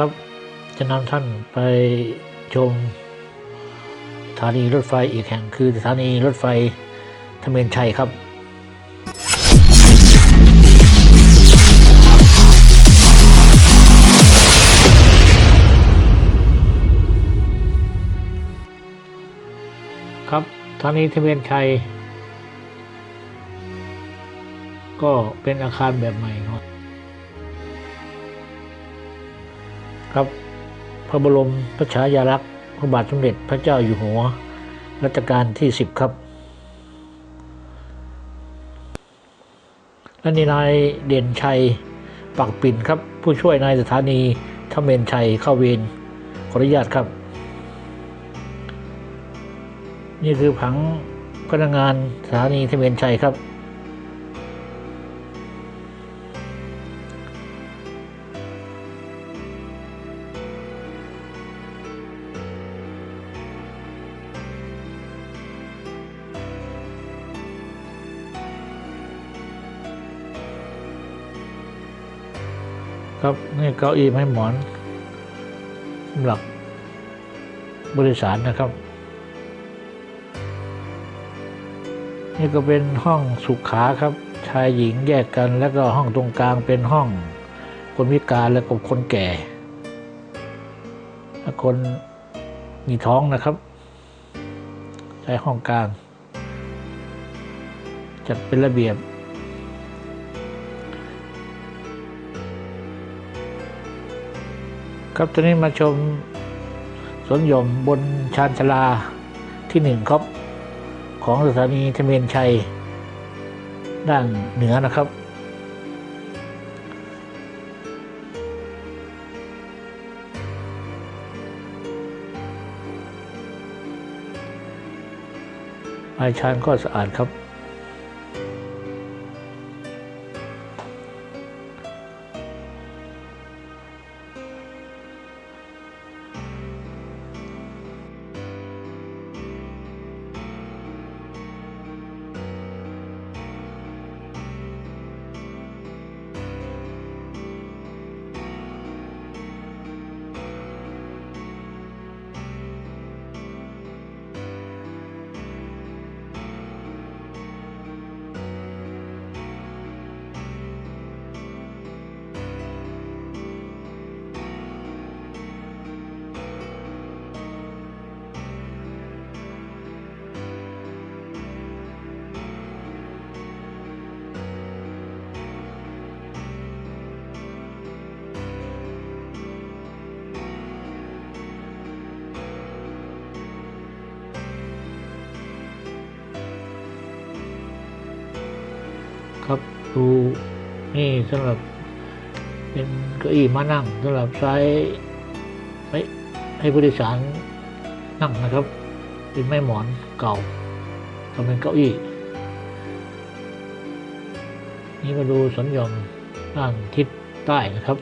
ครับ จะนำท่านไปชมสถานีรถไฟอีกแห่งคือสถานีรถไฟธเมนชัยครับครับสถานีธเมนชัย ก็เป็นอาคารแบบใหม่เนาะ ครับ พระบรมพระฉายาลักษณ์พระบาทสมเด็จพระเจ้าอยู่หัว รัชกาลที่สิบครับ และนี่นายเด่นชัยปักปิ่นครับ ผู้ช่วยนายสถานีทเมนชัยเข้าเวรขออนุญาตครับ นี่คือผังพนักงานสถานีทเมนชัยครับ ครับนี่เก้าอี้ไม้หมอนสำหรับบริษัทนะครับ นี่ก็เป็นห้องสุขาครับ ชายหญิงแยกกัน แล้วก็ห้องตรงกลางเป็นห้อง คนพิการแล้วก็คนแก่และคนมีท้องนะครับ ใช้ห้องกลางจัดเป็นระเบียบ ครับตอนนี้มาชมสวนหย่อมบนชานชาลาที่หนึ่งครับ ของสถานีทเมนชัย ด้านเหนือนะครับ ปลายชานก็สะอาดครับ ครับดูนี่สำหรับเป็นเก้าอี้มานั่งสำหรับใช้ไว้ให้ผู้โดยสารนั่งนะครับ เป็นไม้หมอนเก่าทำเป็นเก้าอี้ นี่มาดูสนยอมด้านทิศใต้นะครับ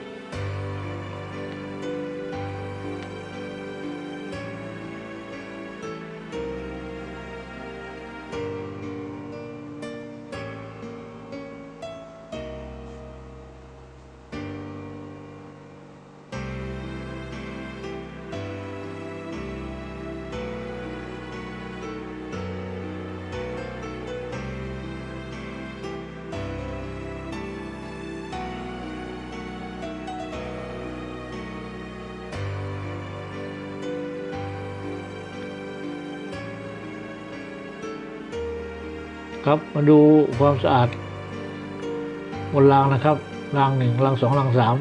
ครับมาดูความสะอาดบนรางนะครับรางหนึ่งรางสองรางสาม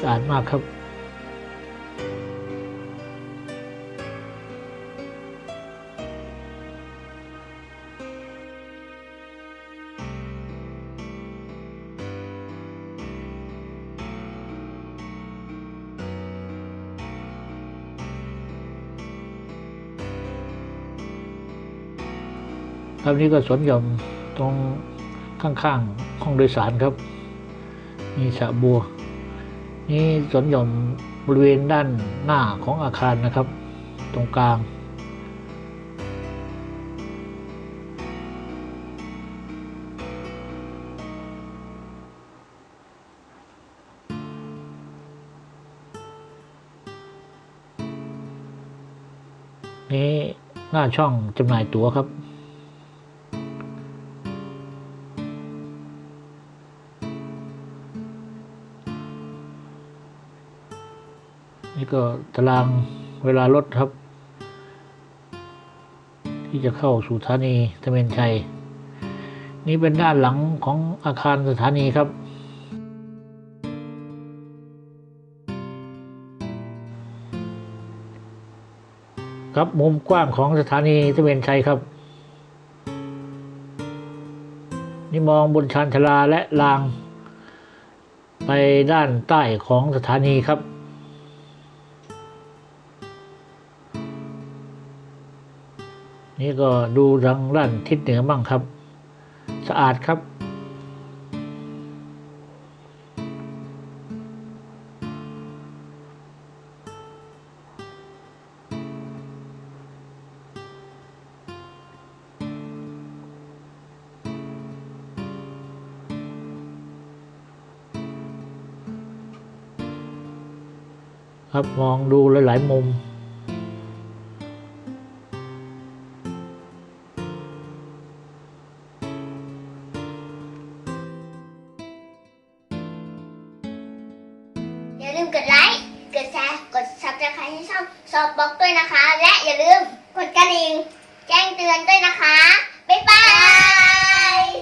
สะอาดมากครับ ครับนี่ก็สวนหย่อมตรงข้างๆห้องโดยสารครับ มีสระบัว นี่สวนหย่อมบริเวณด้านหน้าของอาคารนะครับ ตรงกลางนี่หน้าช่องจำหน่ายตั๋วครับ นี่ก็ตารางเวลารถครับ ที่จะเข้าสู่สถานีตะเมนชัย นี่เป็นด้านหลังของอาคารสถานีครับ ครับมุมกว้างของสถานีตะเวนชัยครับ นี่มองบนชานชาลาและราง ไปด้านใต้ของสถานีครับ นี่ก็ดูทางด้านทิศเหนือบ้างครับ สะอาดครับ ครับมองดูหลาย ๆ มุม ลืมกดไลค์ กดแชร์ กด subscribe ให้ช่องสอบบล็อกด้วยนะคะ และอย่าลืมกดกระดิ่ง แจ้งเตือนด้วยนะคะ บ๊ายบาย